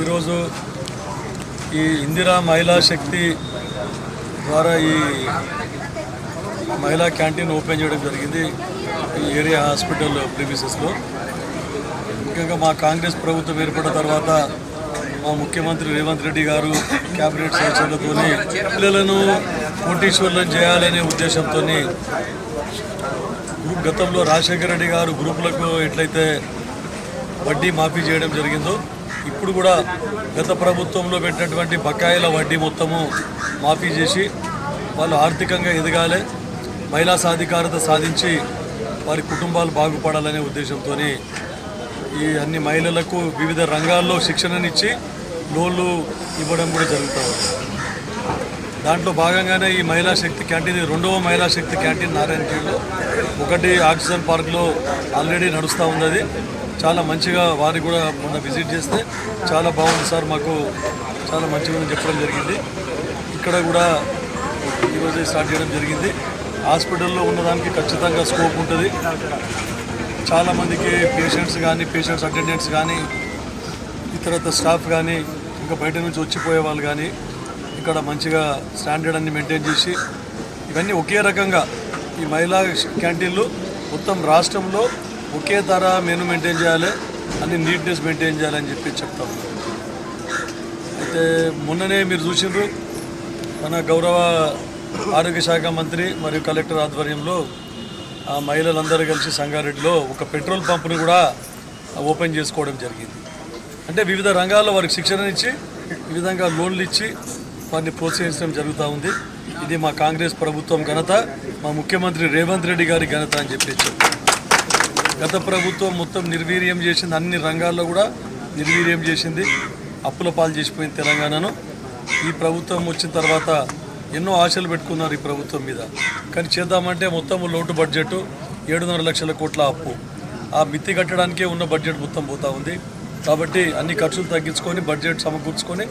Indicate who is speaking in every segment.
Speaker 1: ఈరోజు ఈ ఇందిరా మహిళా శక్తి ద్వారా ఈ మహిళా క్యాంటీన్ ఓపెన్ చేయడం జరిగింది ఈ ఏరియా హాస్పిటల్ ప్రిమిసెస్లో. ముఖ్యంగా మా కాంగ్రెస్ ప్రభుత్వం ఏర్పడిన తర్వాత మా ముఖ్యమంత్రి రేవంత్ రెడ్డి గారు క్యాబినెట్ సూచనలతో పిల్లలను కోటీశ్వర్లను చేయాలనే ఉద్దేశంతో గ్రూప్ గతంలో రాజశేఖర రెడ్డి గారు గ్రూపులకు ఎట్లయితే వడ్డీ మాఫీ చేయడం జరిగిందో ఇప్పుడు కూడా గత ప్రభుత్వంలో పెట్టినటువంటి బకాయిల వడ్డీ మొత్తము మాఫీ చేసి వాళ్ళు ఆర్థికంగా ఎదగాలి మహిళా సాధికారత సాధించి వారి కుటుంబాలు బాగుపడాలనే ఉద్దేశంతో ఈ అన్ని మహిళలకు వివిధ రంగాల్లో శిక్షణనిచ్చి లోన్లు ఇవ్వడం కూడా జరుగుతూ ఉంది. దాంట్లో భాగంగానే ఈ మహిళా శక్తి క్యాంటీన్ రెండవ మహిళా శక్తి క్యాంటీన్ నారాయణఖేడ్లో ఒకటి ఆక్సిజన్ పార్క్లో ఆల్రెడీ నడుస్తూ ఉంది అది చాలా మంచిగా వారికి కూడా మొన్న విజిట్ చేస్తే చాలా బాగుంది సార్ మాకు చాలా మంచిగా ఉందని చెప్పడం జరిగింది. ఇక్కడ కూడా ఈరోజే స్టార్ట్ చేయడం జరిగింది. హాస్పిటల్లో ఉన్నదానికి ఖచ్చితంగా స్కోప్ ఉంటుంది. చాలామందికి పేషెంట్స్ కానీ పేషెంట్స్ అటెండెంట్స్ కానీ ఇతరత స్టాఫ్ కానీ ఇంకా బయట నుంచి వచ్చిపోయే వాళ్ళు కానీ ఇక్కడ మంచిగా స్టాండర్డ్ అన్ని మెయింటైన్ చేసి ఇవన్నీ ఒకే రకంగా ఈ మహిళా క్యాంటీన్లు మొత్తం రాష్ట్రంలో ఒకే తర మెను మెయింటైన్ చేయాలి అన్ని నీట్నెస్ మెయింటైన్ చేయాలని చెప్పి చెప్తాం. అయితే మొన్ననే మీరు చూసినారు మన గౌరవ ఆరోగ్య శాఖ మంత్రి మరియు కలెక్టర్ ఆధ్వర్యంలో ఆ మహిళలందరూ కలిసి సంగారెడ్డిలో ఒక పెట్రోల్ పంపును కూడా ఓపెన్ చేసుకోవడం జరిగింది. అంటే వివిధ రంగాల్లో వారికి శిక్షణ ఇచ్చి ఈ విధంగా లోన్లు ఇచ్చి వారిని ప్రోత్సహించడం జరుగుతూ ఉంది. ఇది మా కాంగ్రెస్ ప్రభుత్వం ఘనత మా ముఖ్యమంత్రి రేవంత్ రెడ్డి గారి ఘనత అని చెప్పి చెప్తాను గత ప్రభుత్వం మొత్తం నిర్వీర్యం చేసింది అన్ని రంగాల్లో కూడా నిర్వీర్యం చేసింది. అప్పుల పాలు చేసిపోయింది తెలంగాణను. ఈ ప్రభుత్వం వచ్చిన తర్వాత ఎన్నో ఆశలు పెట్టుకున్నారు ఈ ప్రభుత్వం మీద. కానీ చేద్దామంటే మొత్తం లోటు బడ్జెట్ ఏడున్నర లక్షల కోట్ల అప్పు. ఆ మిత్తి కట్టడానికే ఉన్న బడ్జెట్ మొత్తం పోతా ఉంది. కాబట్టి అన్ని ఖర్చులు తగ్గించుకొని బడ్జెట్ సమకూర్చుకొని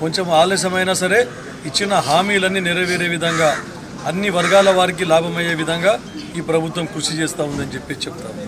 Speaker 1: కొంచెం ఆలస్యమైనా సరే ఇచ్చిన హామీలన్నీ నెరవేరే విధంగా అన్ని వర్గాల వారికి లాభమయ్యే విధంగా ఈ ప్రభుత్వం కృషి చేస్తూ ఉందని చెప్పి చెప్తాము